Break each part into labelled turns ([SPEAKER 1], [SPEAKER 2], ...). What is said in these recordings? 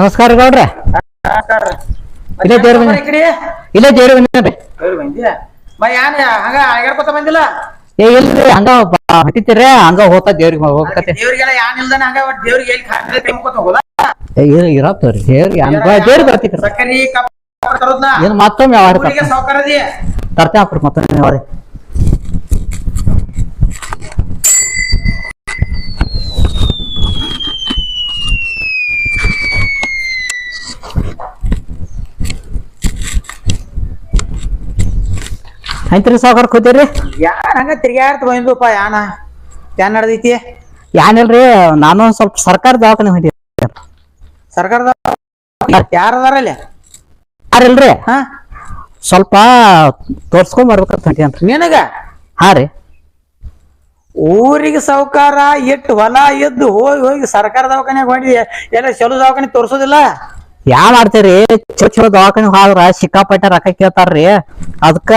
[SPEAKER 1] ನಮಸ್ಕಾರ ಗೌಡ್ರ. ಇಲ್ಲೇ ದೇವ್ರ ಮನೆ. ಇಲ್ಲೇ ದೇವ್ರ ಬಂದ್ರಿ
[SPEAKER 2] ಯಾನ್ ಹಂಗ ಬಂದಿಲ್ಲ?
[SPEAKER 1] ಏ ಇಲ್ರಿ ಹಂಗ ಹತ್ತಿತ್ತೀರ ಹಂಗ ಹೋಗ್ತಾ ದೇವ್ರಿಗೆ ಹೋಗ್ಕತೆ
[SPEAKER 2] ದೇವ್ರಿಗೆಲ್ಲ ಯಾನ್ ಇಲ್ದಾನ ಹಂಗ ಒಟ್ ದೇವ್ರಿಗೆ ಎಲ್ಲಿ ಹೋಗಲ್ಲ
[SPEAKER 1] ಏ ದೇವ್ರಿಗೆ ಹಂಗ ಬರ್ತಿಕ್ರಿ
[SPEAKER 2] ಸಕ್ಕರಿ ಕಪ್ಪ ತರೋದ್ನ
[SPEAKER 1] ಏನ್ ಮತ್ತೊಮ್ಮೆ ತರ್ತೆ ಹಾಕ್ರಿ ಮತ್ತೊಮ್ಮೆ ಐತ್ರಿ ಸಾವ್ಕಾರ ಕೂತೀರಿ?
[SPEAKER 2] ಯಾರ ಹಂಗ ತಿರ್ಗ್ಯಾಡ್ತ ಬಂದ್ವಪ್ಪ ಯಾನ? ಯಾನ್ ನಡ್ದೈತಿ?
[SPEAKER 1] ಯಾನಿಲ್ರಿ ನಾನು ಒಂದ್ ಸ್ವಲ್ಪ ಸರ್ಕಾರ ದವಾಖಾನೆ ಹೊಂದಿ
[SPEAKER 2] ಸರ್ಕಾರದ ಯಾರ ಅದಾರ ಅಲ್ಲಿ?
[SPEAKER 1] ಯಾರಿಲ್ರಿ
[SPEAKER 2] ಹಾ?
[SPEAKER 1] ಸ್ವಲ್ಪ ತೋರ್ಸ್ಕೊಂಡ್ ಬರ್ಬೇಕಂತ ಹೊಂಟೇನ್ರಿ
[SPEAKER 2] ನಿನಗ?
[SPEAKER 1] ಹಾ ರೀ.
[SPEAKER 2] ಊರಿಗೆ ಸಾವ್ಕಾರ ಎಟ್ಟು ಹೊಲ ಎದ್ದು ಹೋಗಿ ಹೋಗಿ ಸರ್ಕಾರ ದವಾಖಾನೆ ಹೊಂಟಿ ಎಲ್ಲ ಚಲೋ ದವಾಖಾನೆ ತೋರ್ಸೋದಿಲ್ಲ?
[SPEAKER 1] ಯಾ ಮಾಡ್ತೀರಿ? ಚಲೋ ಚಲೋ ದವಾಖಾನೆ ಹೋದ್ರ ಸಿಕ್ಕಾಪಟ್ಟೆ ರೊಕ್ಕ ಕೇಳ್ತಾರ್ರಿ. ಅದಕ್ಕ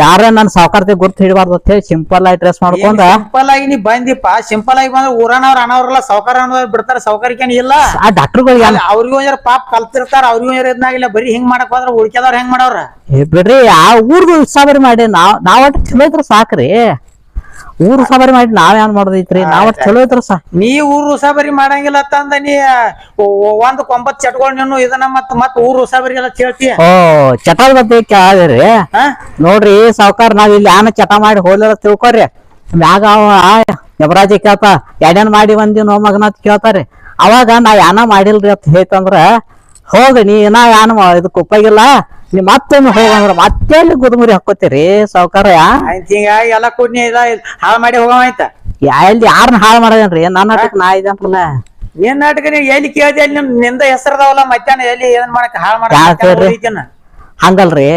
[SPEAKER 1] ಯಾರ ನನ್ ಸಾವುಕಾರತೆ ಗುರ್ತು ಹಿಡಬಾರ್ದು ಅಂತ ಹೇಳಿ ಸಿಂಪಲ್ ಆಗಿ ಡ್ರೆಸ್ ಮಾಡ್ಕೊಂಡ
[SPEAKER 2] ಸಿಂಪಲ್ ಆಗಿ ನೀ ಬಂದಿಪ್ಪ. ಸಿಂಪಲ್ ಆಗಿ ಬಂದ್ರೆ ಊರನವ್ರ ಅನವ್ರಲ್ಲ ಸಾವ್ಕಾರ ಅನ್ನೋರ್ ಬಿಡ್ತಾರ ಸಾವ್ಕಾರಿಕೇನ್ ಇಲ್ಲ.
[SPEAKER 1] ಆ ಡಾಕ್ಟರ್ಗಳಿಗೆ
[SPEAKER 2] ಅಲ್ಲ, ಅವ್ರಿಗೂ ಪಾಪ ಕಲ್ತಿರ್ತಾರ ಅವ್ರಿಗೂ ಒಂಜಾರ ಇದ್ನಾಗಿಲ್ಲ ಬರೀ ಹಿಂಗ್ ಮಾಡಕ್ ಹೋದ್ರ ಉಳ್ಕ್ಯದವ್ರ ಹೆಂಗ್ ಮಾಡವ್ರ?
[SPEAKER 1] ಬಿಡ್ರಿ ಆ ಊರ್ದು ಉತ್ಸಾಹ ಮಾಡಿ ನಾವ್ ನಾವ್ ಒಟ್ಟು ಚಲೋ ಇದ್ರ ಸಾಕ್ರಿ. ಊರ್ ಉಸಾಬರಿ ಮಾಡಿ ನಾವೇನ್ ಏನ್ ಮಾಡೋದೈತ್ರಿ? ನಾವ್ ಚಲೋ ಐತ್ರ ಸಾ.
[SPEAKER 2] ನೀ ಊರು ಉಸಾಬರಿ ಮಾಡಂಗಿಲ್ಲ ಅಂತಂದ ನೀ ಒ- ಒಂದ್ ಕೊಂಬತ್ ಚಟ್ಕೊಂಡ್ ನೀನು ಇದನ್ನ ಮತ್ ಮತ್ ಊರ್ ಉಸಾಬರಿ ಎಲ್ಲ ಕೇಳ್ತೀಯ
[SPEAKER 1] ಓ ಚಟದ ಬಗ್ಗೆ ಕೇಳಿದ್ರಿ.
[SPEAKER 2] ಹಾ?
[SPEAKER 1] ನೋಡ್ರಿ ಸಾವ್ಕಾರ ನಾವ್ ಇಲ್ಲಿ ಆನ ಚಟ ಮಾಡಿ ಹೋಗ್ಲಿಲ್ಲ ತಿಳ್ಕೊರಿ. ಮ್ಯಾಗ ಅವ ಯಮರಾಜ ಕೇಳ್ತ ಎಡನ್ ಮಾಡಿ ಬಂದಿ ನೋ ಮಗನ ಅಂತ ಕೇಳ್ತಾರಿ. ಅವಾಗ ನಾವ್ ಯಾನ ಮಾಡಿಲ್ರಿ ಅಂತ ಹೇಳ್ತಂದ್ರ ಹೋಗ ನೀ ನಾ ಯಾನ ಇದಕ್ ಉಪಯೋಗಿಲ್ಲ ನೀ ಮತ್ತೊಮ್ಮೆ ಹೋಗಂದ್ರ ಮತ್ತೆ ಎಲ್ಲಿ ಗುದುಮುರಿ ಹಾಕೋತೀರಿ ಸಾವ್ಕಾರ?
[SPEAKER 2] ಹಿಂಗಾಗಿ ಹಿಂಗ ಎಲ್ಲ ಕೂಡ್ನಿ ಇಲ್ಲ ಹಾಳು ಮಾಡಿ ಹೋಗವಾಯ್ತ
[SPEAKER 1] ಎಲ್ಲಿ ಯಾರನ್ನ ಹಾಳು ಮಾಡದೇನ್ರಿ? ನನ್ನ ನಾಟಕ ನಾ ಇದಂತಲ್ಲ
[SPEAKER 2] ಏನ್ ನಾಟಕ ನೀ ಎಲ್ಲಿ ಕೇಳ್ತಿ ಅಲ್ಲಿ ನಿಮ್ನಿಂದ ಹೆಸರದಾವಲ್ಲ ಮಧ್ಯಾಹ್ನ ಎಲ್ಲಿ ಏನ್ ಮಾಡಕ್ ಹಾಳು
[SPEAKER 1] ಯಾರ್ ಕೇಳ್ರಿ?
[SPEAKER 2] ಮಾಡಕ್
[SPEAKER 1] ಹಂಗಲ್ರಿ.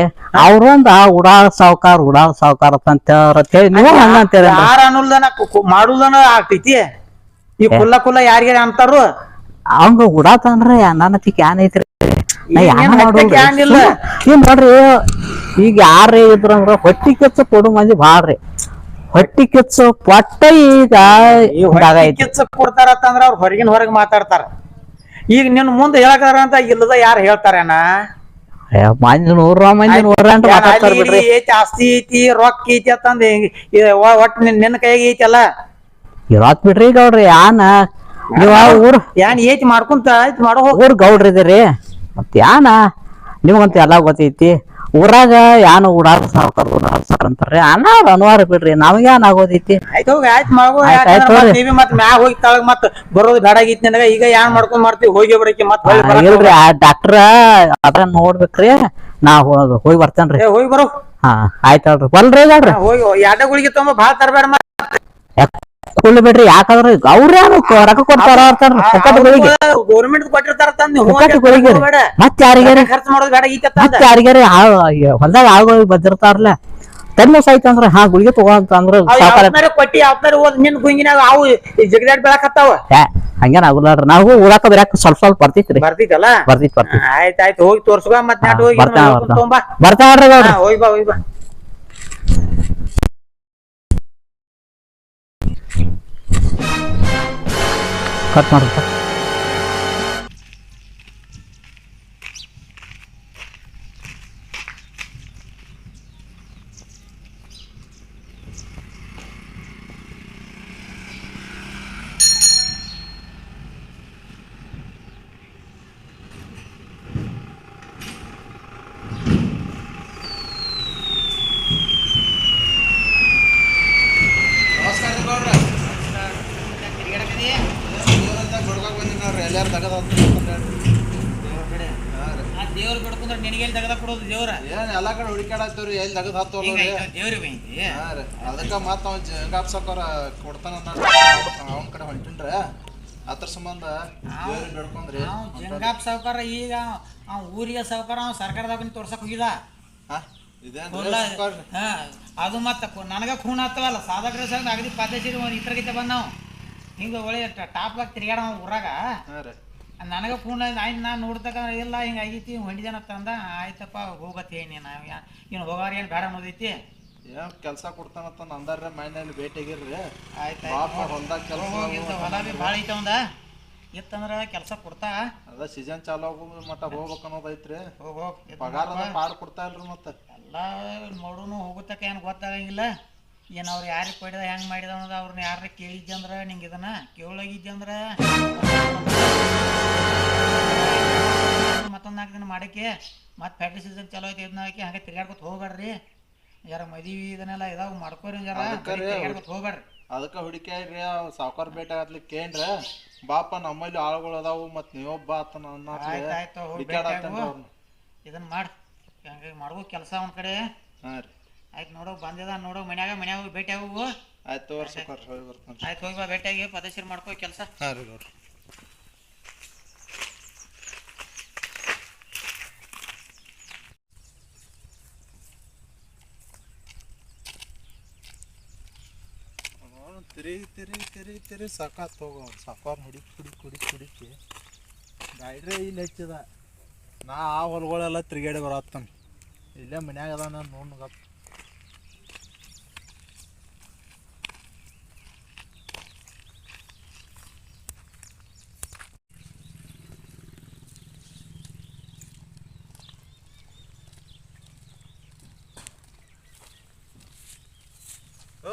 [SPEAKER 1] ಅವ್ರೊಂದ ಉಡಾಳ ಸಾವುಕಾರ ಉಡಾಳ ಸಾವುಕಾರ ಅಂತ ಹೇಳಿ. ನೀವು ಹಂಗ ಅಂತೇಳಿ
[SPEAKER 2] ಯಾರ ಅನ್ನುಲ್ದನ ಮಾಡುದನ ಆಗ್ತೈತಿ. ಈ ಕುಲ್ಲ ಕುಲ್ಲ ಯಾರಿಗಾರ ಅಂತಾರು.
[SPEAKER 1] ಅವಂಗ ಉಡಾತನ್ರಿ ನನ್ನ ತಿಕ್ ಏನ್ ಐತ್ರಿ? ನಾ
[SPEAKER 2] ಈಗ
[SPEAKER 1] ಯಾರ
[SPEAKER 2] ಏನ್
[SPEAKER 1] ನೋಡ್ರಿ ಈಗ ಯಾರೇ ಇದ್ರಂದ್ರ ಹೊಟ್ಟಿ ಕೆಚ್ಚ ಕೊಡು ಮಂದಿ ಬಾಳ್ರಿ. ಹೊಟ್ಟಿ ಕೆಚ್ಚ ಪಟ್ಟ ಈಗ
[SPEAKER 2] ಕೆಚ್ಚ ಕೊಡ್ತಾರ ಅಂತಂದ್ರ ಅವ್ರ ಹೊರಗಿನ ಹೊರಗ್ ಮಾತಾಡ್ತಾರ. ಈಗ ನಿನ್ ಮುಂದೆ ಹೇಳಕಾರ ಅಂತ ಇಲ್ಲದ ಯಾರು ಹೇಳ್ತಾರೇನ?
[SPEAKER 1] ಮಂದಿ ನೂರ ಮಂದಿ ನೂರ ಎಂಟು
[SPEAKER 2] ಯಾರ್
[SPEAKER 1] ಮಾತಾಡ್ತಾರ
[SPEAKER 2] ಅಲ್ಲಿ
[SPEAKER 1] ಬಿಡ್ರಿ.
[SPEAKER 2] ಇಲ್ಲಿ ಐತಿ ಆಸ್ತಿ ಐತಿ ರೊಕ್ಕ ಐತಿ ಅಂತಂದ ಒಟ್ ನಿನ್ ನಿನ್ನ ಐತಿ ಐತಲ್ಲ
[SPEAKER 1] ಇರಾತ್ ಬಿಡ್ರಿ ಗೌಡ್ರಿ ಯಾನ ನೀವ ಊರ್
[SPEAKER 2] ಏನ್ ಐತಿ ಮಾಡ್ಕೊಂತ ಐತಿ ಮಾಡೋ
[SPEAKER 1] ಊರ್ ಗೌಡ್ರಿ ಇದೀರಿ ಮತ್ ಯಾನ? ನಿಮಗಂತೂ ಎಲ್ಲ ಗೊತ್ತೈತಿ. ಊರಾಗ ಯಾನ ಉಡಾರ ಸಾವ್ಕಾರ ಸಾವ್ಕಾರ ಅಂತಾರ್ರಿ. ಅನಾರ ಅನುವಾರ ಬಿಡ್ರಿ ನಮ್ಗೆ ಏನ್ ಆಗೋದೈತಿ?
[SPEAKER 2] ಆಯ್ತು ಹೋಗಿ ಆಯ್ತು. ನೀವಿ ಮತ್ ಮ್ಯಾಗ ಹೋಗಿ ತಳಗ್ ಮತ್ ಬರೋದು ಬೇಡ ಆಗೈತಿ ನನಗ. ಈಗ ಯಾನ್ ಮಾಡ್ಕೊಂಡ್ ಮಾಡ್ತೀವಿ ಹೋಗಿ ಬರಕ್ಕೆ ಮತ್ ಹೊಳ್ಳಿ ಬರಾಕ್
[SPEAKER 1] ಇಲ್ರಿ ಆ ಡಾಕ್ಟ್ರ ಅದ ನೋಡ್ಬೇಕ್ರಿ. ನಾ ಹೋ- ಹೋಗಿ ಬರ್ತೇನ್ರಿ.
[SPEAKER 2] ಏ, ಹೋಗಿ ಬರೋ.
[SPEAKER 1] ಹಾ ಆಯ್ತು ಹೇಳ್ರಿ ಬಲ್ರಿ
[SPEAKER 2] ಹೋಗಿ ಗುಳಿಗೆ ತಗೊಂಬ ಭಾಳ ತರಬೇಡ
[SPEAKER 1] ಕುಳ್ಳಿ ಬಿಡ್ರಿ ಯಾಕಂದ್ರ ಅವ್ರೇನು ರೊಕ್ಕ ಕೊಡ್ತಾರ ಅಂತಾರ್ರಿ ಪುಕ್ಕಟ ಗುಳಿಗೆ.
[SPEAKER 2] ಗೌರ್ಮೆಂಟ್ ಕೊಟ್ಟಿರ್ತಾರ ತಂದ್ ನೀವು
[SPEAKER 1] ಪುಕ್ಕಟ ಗುಳಿಗೆ. ರೀ.
[SPEAKER 2] ಬೇಡ
[SPEAKER 1] ಮತ್ ಯಾರಿಗಾರ
[SPEAKER 2] ಖರ್ಚು ಮಾಡೋದು ಬೇಡ ಈತ
[SPEAKER 1] ಮತ್ ಯಾರಿಗಾರಿ ಹೊಲ್ದಾಗ ಆಳ್ಗಳು ಬದಿರ್ತಾರಲ್ಲ. ತನ್ನ ಐತಂದ್ರ ಹಾ ಗುಳಿಗೆ ತಗೋಂತ ಅಂದ್ರ ಸಾವ್ಕಾರ.
[SPEAKER 2] ಯಾವ್ದಾರ ಕೊಟ್ಟಿ ಯಾವ್ದಾರ ಓದ್ ನಿನ್ ಗುಂಗಿನಾಗ ಅವು ಜಗದಾಡ್ ಬೆಳಕತ್ತಾವ.
[SPEAKER 1] ಹಂಗೇನ ಆಗುಲ್ಲಾಡ್ರಿ ನಾವು ಊರಾಕ ಬರಾಕ ಸ್ವಲ್ಪ ಸ್ವಲ್ಪ ಬರ್ತೈತ್ರಿ.
[SPEAKER 2] ಬರ್ತಿತ್ತಲ್ಲ?
[SPEAKER 1] ಬರ್ತೈತ್ ಬರ್ತೈತ್.
[SPEAKER 2] ಆಯ್ತಾಯ್ತು ಹೋಗಿ ತೋರ್ಸ್ಕೊ ಮತ್ತೆ ಹೋಗಿ
[SPEAKER 1] ಬರ್ತಾನ ಬರ್ತಾನ
[SPEAKER 2] ಹೋಗಿ ಬಾ ಹೋಗಿ ಬಾ.
[SPEAKER 1] ಕಟ್ ಮಾಡ್ರಿ
[SPEAKER 2] ದೇವ್ರ ಬಿಡ್ಕೊಂಡ್ರೆ ನಿನಗೆ ಎಲ್ಲಿ ತೆಗೆದ ಕೊಡೋದು ದೇವ್ರ
[SPEAKER 3] ಏನ್ ಎಲ್ಲಾ ಕಡೆ ಹುಡುಕಾಡತ್ತವ್ರಿ ಎಲ್ಲಿ ತೆಗೆದು ಹತ್ತು
[SPEAKER 2] ದೇವ್ರಿಗೆ ಬೈತಿ
[SPEAKER 3] ಅದಕ್ಕ ಮತ್ತ ಅವ ಜಂಗಾಪ್ ಸಾವ್ಕಾರ ಕೊಡ್ತಾನ ಅವನ ಕಡೆ ಹೊಂಟಿನ್ರ ಅದ್ರ ಸಂಬಂಧ ದೇವ್ರಿಗೆ ಬೇಡ್ಕೊಂಡ್ರಿ
[SPEAKER 2] ಜಂಗಾಪ್ ಸಾವ್ಕಾರ ಈಗ ಅವ ಊರಿಗೆ ಸಾವ್ಕಾರ ಅವ ಸರ್ಕಾರದಾಗ ತೋರ್ಸಕ್ ಹೋಗಿದ ಅದು ಮತ್ತ ನನಗ ಖೂನ್ ಆಗ್ತವಲ್ಲ, ಸಾಧಕರ ಡ್ರೆಸ್ ಅಗದಿ ಪದ್ಧತಿ ಇತರ ಗೀತೆ ಬಂದ್ ನಾವು ಹಿಂಗ ಒಳ್ಳೆ ಟಾಪ್ಲಾಗ ತಿರ್ಗಾಡ ಊರಾಗ. ನನಗ ಫೋನ್ ಆಯ್ತು ನಾನು ನೋಡ್ತಕ್ಕ ಇಲ್ಲ ಹಿಂಗ ಆಗೈತಿ ಜನ ತಂದ ಆಯ್ತಪ್ಪ ಹೋಗತ್ತೆ ನೀನು ಏನು ಹೋಗಾರ ಏನು ಬೇಡ ಅನ್ನೋದೈತಿ.
[SPEAKER 3] ಏನ್ ಕೆಲ್ಸ ಕೊಡ್ತಾನಂತ ಅಂದಾರ ಮೈನಲ್ಲಿ ಭೇಟಿಯಾಗಿರ್ರಿ
[SPEAKER 2] ಆಯ್ತು
[SPEAKER 3] ಹೊಲ್ದಾಗ ಕೆಲಸ
[SPEAKER 2] ಹೊಲ ಬಿ ಭಾಳ ಐತೆ ಅವಂದ. ಇತ್ತಂದ್ರ ಕೆಲಸ ಕೊಡ್ತಾ.
[SPEAKER 3] ಅದ ಸೀಸನ್ ಚಾಲು ಆಗೋ ಮಟ್ಟ ಹೋಗ್ಬೇಕು ಅನ್ನೋದು ಐತ್ರಿ.
[SPEAKER 2] ಹೋಗ್ ಹೋಗ್
[SPEAKER 3] ಪಗಾರ
[SPEAKER 2] ಮಾಡ್ಬಾ.
[SPEAKER 3] ಕೊಡ್ತಾ ಇಲ್ರಿ ಮತ್ತೆ.
[SPEAKER 2] ಎಲ್ಲ ನೋಡುನು ಹೋಗುತ್ತಕ ಏನು ಗೊತ್ತಾಗಂಗಿಲ್ಲ. ಏನು ಅವ್ರು ಯಾರಿಗೆ ಕೊಡಿದ ಹೆಂಗೆ ಮಾಡಿದ ಅನ್ನೋದು ಅವ್ರನ್ನ ಯಾರ ಕೇಳಿದ್ದಂದ್ರೆ ನಿಂಗೆ ಇದನ್ನ ಕೇಳೋಗಿದ್ದಂದ್ರೆ ಮತ್ತೊಂದು ನಾಲ್ಕು ದಿನ ಮಾಡಕ್ಕೆ ಮತ್ತೆ ಫ್ಯಾಕ್ಟ್ರಿ ಸೀಸನ್ ಚಲೋ ಐತೆ ಇದನ್ನ ಹಾಕಿ ಹಂಗೆ ತಿರ್ಗಾಡ್ಕೊತ ಹೋಗ್ಬೇಡ್ರಿ ಯಾರ ಮದುವೆ ಇದನ್ನೆಲ್ಲ ಇದಾವ ಮಾಡ್ಕೋರಿ ಜರ
[SPEAKER 3] ಅದಕ್ಕೆ ರೀ.
[SPEAKER 2] ತಿರ್ಗಾಡ್ಕೊತ ಹೋಗ್ಬೇಡ್ರಿ
[SPEAKER 3] ಅದಕ್ಕೆ ಹುಡುಕ್ಯಾರಿ ಸಾವುಕಾರ ಭೇಟಿ ಆಗ್ಲಿಕ್ಕೆ ಕೇಂದ್ರ ಬಾಪ ನಮ್ಮಲ್ಲಿ ಆಳುಗಳು ಅದಾವು ಮತ್ ನೀವೊಬ್ಬ ಆತನ
[SPEAKER 2] ಆಯ್ತ್ ಇದನ್ನ ಮಾಡಿ ಹಂಗಾಗಿ ಮಾಡ್ಬೋದು ಕೆಲಸ ಒಂದ್ ಕಡೆ.
[SPEAKER 3] ಹಾಂ ರೀ.
[SPEAKER 2] ಆಯ್ತು ನೋಡೋ ಬಂದಿದ ನೋಡೋ ಮನ್ಯಾಗ ಮನ್ಯಾಗ ಭೇಟಿ ಆಗೋಗು
[SPEAKER 3] ಆಯ್ತು ತೋರ್ಸ ಹೋಗಿ ಬರ್ತಾನೆ.
[SPEAKER 2] ಆಯ್ತು ಹೋಗಿ ಬಾ ಭೇಟಿಯಾಗಿ ಪದಶೀರ್ ಮಾಡ್ಕೋ ಕೆಲಸ.
[SPEAKER 3] ಹಾಂ ರೀ ನೋಡ್ರಿ. ತಿರುಗಿ ತಿರುಗಿ ತಿರುಗಿ ತಿರುಗಿ ಸಾಕಾತ್ ಹೋಗೋ ಸಾಕಾರ ಹುಡುಕಿ ಹುಡುಕಿ ಹುಡುಕಿ ಹುಡುಕಿ. ಗೈಡ್ರೆ ಇಲ್ಲಿ ಹಚ್ಚಿದ. ನಾ ಆ ಹೊಲಗಳೆಲ್ಲ ತಿರುಗಾಡಿ ಬರತ್ತನ. ಇಲ್ಲೇ ಮನ್ಯಾಗ ಅದಾನ ನೋಡ್ಗಪ್ಪ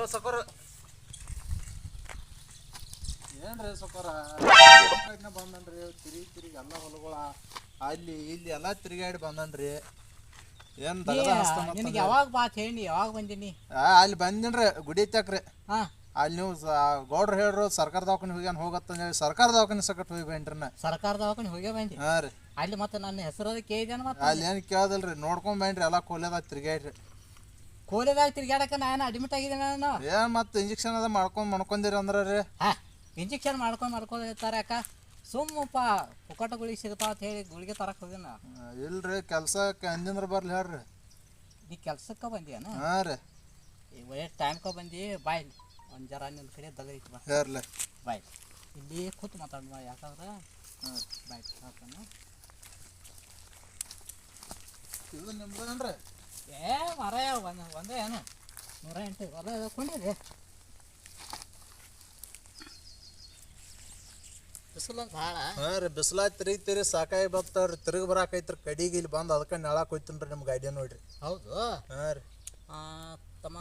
[SPEAKER 3] ಓ ಸಕೋರ. ಏನ್ರಿ ಸಕೋರ? ಬಂದನ್ರಿ ತಿರುಗಿ ತಿರುಗಿ ಎಲ್ಲ ಹೊಲಗಳ ಅಲ್ಲಿ ಇಲ್ಲಿ ಎಲ್ಲಾ ತಿರುಗಾಡಿ ಬಂದನ್ರಿ. ಏನ್
[SPEAKER 1] ನಿನಗೆ ಯಾವಾಗ ಬಾತ್ ಹೇಳಿ? ಯಾವಾಗ ಬಂದೀನಿ?
[SPEAKER 3] ಅಲ್ಲಿ ಬಂದಿನ್ರಿ ಗುಡಿ ತಕ್ರಿ.
[SPEAKER 1] ಹಾ.
[SPEAKER 3] ಅಲ್ಲಿ ನೀವು ಗೌಡ್ರು ಹೇಳ್ರು ಸರ್ಕಾರ ದವಾಖಾನೆ ಹೋಗ್ಯಾನ ಹೋಗತ್ತ ಹೇಳಿ. ಸರ್ಕಾರ ದವಾಖಾನೆ ಸಕಟ್ ಹೋಗಿ ಬನ್ರಿ ನಾ
[SPEAKER 1] ಸರ್ಕಾರ ದವಾಖಾನೆ ಹೋಗಿ ಬಂದಿ
[SPEAKER 3] ಹಾಂ ರೀ.
[SPEAKER 1] ಅಲ್ಲಿ ಮತ್ತೆ ನನ್ನ ಹೆಸರು ಕೇಳಿದೇನ ಮತ್ತೆ?
[SPEAKER 3] ಅಲ್ಲಿ ಏನು ಕೇಳದಲ್ರಿ ನೋಡ್ಕೊಂಡ್ ಬಂದ್ರಿ ಎಲ್ಲ ಕೊಲ್ಯದಾಗ ತಿರ್ಗಾಡ್ರಿ
[SPEAKER 1] ಕೋಲೆದಾಗ ತಿರ್ಗಾಡಕ ನಾನು ಅಡ್ಮಿಟ್ ಆಗಿದ್ದೇನೆ ನಾನು.
[SPEAKER 3] ಏನ್ ಮತ್ತೆ ಇಂಜೆಕ್ಷನ್ ಅದ ಮಾಡ್ಕೊಂಡ್ ಮಾಡ್ಕೊಂದಿರಿ ಅಂದ್ರ ರೀ
[SPEAKER 1] ಹಾ ಇಂಜೆಕ್ಷನ್ ಮಾಡ್ಕೊಂಡು ಮಾಡ್ಕೊಂಡು ಇರ್ತಾರೆ ಅಕ್ಕ ಸುಮ್ಮಪ್ಪ ಪುಕಟ ಗುಳಿಗೆ ಸಿಗ್ತಾವ ಅಂತ ಹೇಳಿ ಗುಳಿಗೆ ತರಕ್ ಹೋಗಿನ
[SPEAKER 3] ಇಲ್ರಿ ಕೆಲ್ಸ ಅಂದಿಂದ್ರ ಬರ್ಲಿ ಹೇಳ್ರಿ.
[SPEAKER 1] ನೀ ಕೆಲ್ಸಕ್ಕೆ ಬಂದಿಯನ?
[SPEAKER 3] ಹಾ ರೀ.
[SPEAKER 1] ಈ ಒಳ್ಳೆ ಬಂದಿ ಬಾಯ್ ಒಂದು ಜರ ನಿನ್ನ ಕಡೆ ದಲ್ಲ ಬಾ
[SPEAKER 3] ಹೇಳ್ರಿ.
[SPEAKER 1] ಬಾಯ್ ಇಲ್ಲಿ. ಕೂತು ಮಾತಾಡುವ ಯಾಕಂದ್ರೆ? ಬಾಯ್ ಹಾಕೋಣ
[SPEAKER 3] ಇದು ನಿಮ್ದೇನ್ರಿ?
[SPEAKER 1] ಏ ಮರ ಒಂದು ಒಂದೇ ಏನು ನೂರ ಎಂಟು ಹೊಲ ಕೊಂಡಿದೆ ಬಿಸಿಲು ಭಾಳ
[SPEAKER 3] ಹಾ ರೀ ತಿರುಗಿ ಸಾಕಾಗಿ ಬರ್ತಾವ್ರಿ ತಿರುಗಿ ಬರಾಕೈತ್ರಿ ಕಡಿಗೆ ಇಲ್ಲಿ ಬಂದು ಅದಕ್ಕೆ ನೆಳಕ್ ಹೋಯ್ತನ್ರಿ ನಿಮ್ಗೆ ಐಡಿಯಾ ನೋಡ್ರಿ.
[SPEAKER 1] ಹೌದು?
[SPEAKER 3] ಹಾ ರೀ.
[SPEAKER 1] ಆ, ತಮ್ಮ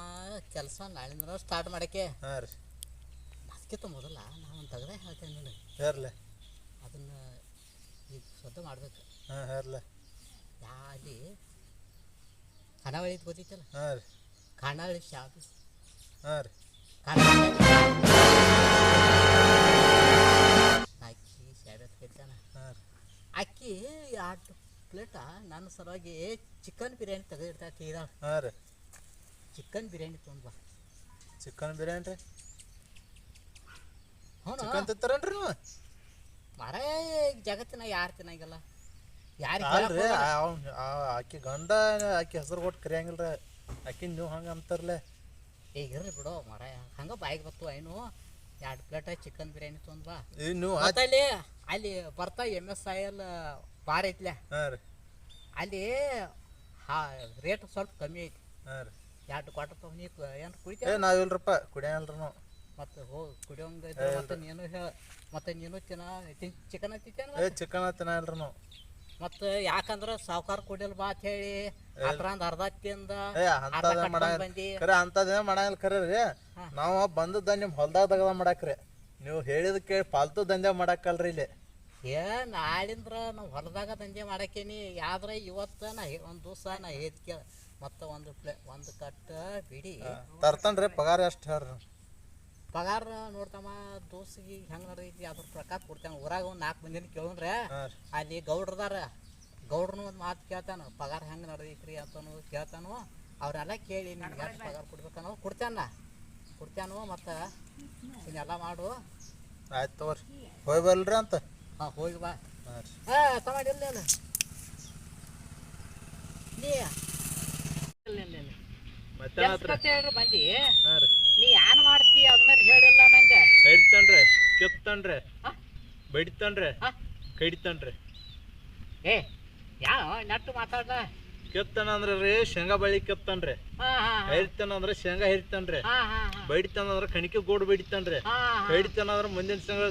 [SPEAKER 1] ಕೆಲಸ ನಾಳಿಂದ ಸ್ಟಾರ್ಟ್ ಮಾಡಕ್ಕೆ?
[SPEAKER 3] ಹಾ ರೀ.
[SPEAKER 1] ಅದಕ್ಕಿಂತ ಮೊದಲ ನಾನು ತಗದೆ ಹೇಳ್ತೇನೆ ನೋಡಿ
[SPEAKER 3] ಹೇರ್ಲೆ
[SPEAKER 1] ಅದನ್ನ ಈಗ ಸದ್ದ ಮಾಡ್ಬೇಕು.
[SPEAKER 3] ಹಾ ಹೇರ್ಲೆ
[SPEAKER 1] ಯಾ ಅಲ್ಲಿ ಖಾನಾವಳಿ ಗೊತ್ತೈತಲ್ಲ?
[SPEAKER 3] ಹಾಂ ರೀ.
[SPEAKER 1] ಖಾನಾವಳಿ ಶಾಪ್.
[SPEAKER 3] ಹಾಂ ರೀ.
[SPEAKER 1] ಅಕ್ಕಿ ಶಾಬೆ ಕೈತಾನ
[SPEAKER 3] ಹಾ ರೀ.
[SPEAKER 1] ಅಕ್ಕಿ ಎರಡು ಪ್ಲೇಟ ನನ್ನ ಸಲುವಾಗಿ ಚಿಕನ್ ಬಿರಿಯಾನಿ ತೆಗೆದಿರ್ತಾ ತೀರಾ
[SPEAKER 3] ಹಾಂ ರೀ.
[SPEAKER 1] ಚಿಕನ್ ಬಿರಿಯಾನಿ ತೊಗೊಂಡ್ ಬಾ.
[SPEAKER 3] ಚಿಕನ್ ಬಿರಿಯಾನಿ ರೀ?
[SPEAKER 1] ಹ್ಞೂ
[SPEAKER 3] ಚಿಕನ್ ತಿಂತಾರೇನ್ರಿ ನೀವು?
[SPEAKER 1] ಮರ ಜಗತ್ತಿನ ಯಾರು ತಿನ್ನಂಗಿಲ್ಲ. ಯಾರಿಗೆ
[SPEAKER 3] ಆಕಿ ಗಂಡ ಆಕಿ ಹೆಸರು ಕೊಟ್ಟು ಕರಿಯಂಗಿಲ್ರ. ಆಕಿ ನೀವು ಹಂಗೆ ಅಂತಾರಲ್ಲ
[SPEAKER 1] ಈಗ ಇರ್ರಿ ಬಿಡು ಮರ ಹಂಗ ಬಾಯಿಗೆ ಬತ್ತು ಏನು? ಎರಡು ಪ್ಲೇಟ್ ಚಿಕನ್ ಬಿರಿಯಾನಿ ತೊಂದ್ ಬಾ.
[SPEAKER 3] ನೀವು
[SPEAKER 1] ಅಲ್ಲಿ ಅಲ್ಲಿ ಬರ್ತಾ M S I L bar ಐತ್ಲೆ. ಅಲ್ಲಿ ಹಾ ರೇಟ್ ಸ್ವಲ್ಪ ಕಮ್ಮಿ ಐತಿ. ಎರಡು ಕ್ವಾಟರ್ ತೊಗೊಂಡು ನೀ ಏನು
[SPEAKER 3] ಏ ನಾವು ಕುಡಿಯಲ್ರಿ ನಾವು.
[SPEAKER 1] ಮತ್ತೆ ಹೋಗಿ ಕುಡಿಯೋಂಗ ಮತ್ತೆ ನೀನು ಹೇಳ ಮತ್ತೆ ನೀನು ತಿನ್ನ ಚಿಕನ್ ತಿಂತೇನ
[SPEAKER 3] ಏ ಚಿಕನ್ ತಿನ್ನಲ್ರಿ ನಾವು.
[SPEAKER 1] ಮತ್ತೆ ಯಾಕಂದ್ರ ಸಾವ್ಕಾರ ಕೊಡಿಲ್ ಬಾ ಅಂತ ಹೇಳಿ. ಅರ್ಧ ತಿಂದ ಅರ್ಧ
[SPEAKER 3] ಅಂತದ
[SPEAKER 1] ಕಟ್ಕೊಂಡ್ ಬಂದಿ.
[SPEAKER 3] ಖರೆ ಅಂತದೇನ ಮಾಡಂಗಿಲ್ಲ ಖರೆ ರೀ. ನಾವು ಬಂದದ್ದ ನಿಮ್ಮ ಹೊಲ್ದಾಗ ತಗದ ಮಾಡಾಕ್ರಿ ನೀವು ಹೇಳಿದ ಕೇಳಿ ಫಾಲ್ತು ದಂಧೆ ಮಾಡಾಕಲ್ರಿ ಇಲ್ಲಿ.
[SPEAKER 1] ಏ ನಾಳಿಂದ್ರ ನಾವು ಹೊಲದಾಗ ದಂಧೆ ಮಾಡಕ್ಕೇನಿ ಯಾವ್ದ್ರ ಇವತ್ತ ನಾ ಹೇ- ಒಂದ್ ದಿವಸ ನಾ ಹೇದ್ ಕೇಳ. ಮತ್ತೆ ಒಂದು ಪ್ಲೇ ಒಂದು ಕಟ್ಟ ಬಿಡಿ.
[SPEAKER 3] ತರ್ತನ್ರಿ ಪಗಾರ ಎಷ್ಟು ಹೇಳ್ರಿ?
[SPEAKER 1] ಪಗಾರ ನೋಡ್ತಮ್ಮ ದೋಸ್ತಿಗೆ ಹೆಂಗ್ ನಡೆದೈತಿ ಅದ್ರ ಪ್ರಕಾರ ಕೊಡ್ತಾನ. ಊರಾಗ ಒಂದು ನಾಲ್ಕು ಮಂದಿನ ಕೇಳಿದ್ರೆ ಅಲ್ಲಿ ಗೌಡ್ರದಾರ ಗೌಡ್ರನು ಒಂದು ಮಾತು ಕೇಳ್ತಾನ ಪಗಾರ ಹೆಂಗೆ ನಡ್ದೈತ್ರಿ? ಅಂತನು ಕೇಳ್ತಾನು. ಅವರೆಲ್ಲ ಕೇಳಿ ನಿಮ್ಗೆ ಎಷ್ಟು ಪಗಾರ ಕೊಡ್ಬೇಕನ್ನೋ? ಕೊಡ್ತಾನ. ಕೊಡ್ತಾನು ಮತ್ತು ಇದನ್ನೆಲ್ಲ ಮಾಡು.
[SPEAKER 3] ಆಯ್ತು ತಗೋರಿ. ಹೋಗಿ ಬಲ್ರಿ ಅಂತ?
[SPEAKER 1] ಹಾಂ ಹೋಗಿ ಬಾ.
[SPEAKER 3] ಹಾಂ
[SPEAKER 1] ತಗೊಂಡಿಲ್ಲ ಇಲ್ಲ ನೀ. ಬಂದಿ?
[SPEAKER 3] ಹಾಂ ರೀ.
[SPEAKER 1] ನೀ ಏನ್ ಮಾಡ್ತಿ ಅದನ್ನ ಹೇಳಿಲ್ಲ ನಂಗೆ?
[SPEAKER 3] ಹಿಡ್ತನ್ರಿ ಕಿತ್ತನ್ರಿ ಬಡಿತಾನ್ರೆ? ಕಡಿತನ್ರಿ.
[SPEAKER 1] ಏ ಯಾವ ನಟ್ಟು ಮಾತಾಡ್ದ?
[SPEAKER 3] ಕೆತ್ತನ ಅಂದ್ರ ರೀ ಶೇಂಗಾ ಬಳ್ಳಿ ಕೆತ್ತನ್ರಿ ಹರಿತಾನ ಅಂದ್ರೆ ಶೇಂಗಾ
[SPEAKER 1] ಹೇಳ್ತಾನ್ರೆ
[SPEAKER 3] ಬಡಿತಾನ ಅಂದ್ರೆ ಕಣಿಕೆ ಗೋಡ್ ಬಡಿತಾನ್ರಿ. ಕಡಿತಾನ ಅಂದ್ರೆ ಮುಂದಿನ ತಿಂಗಳ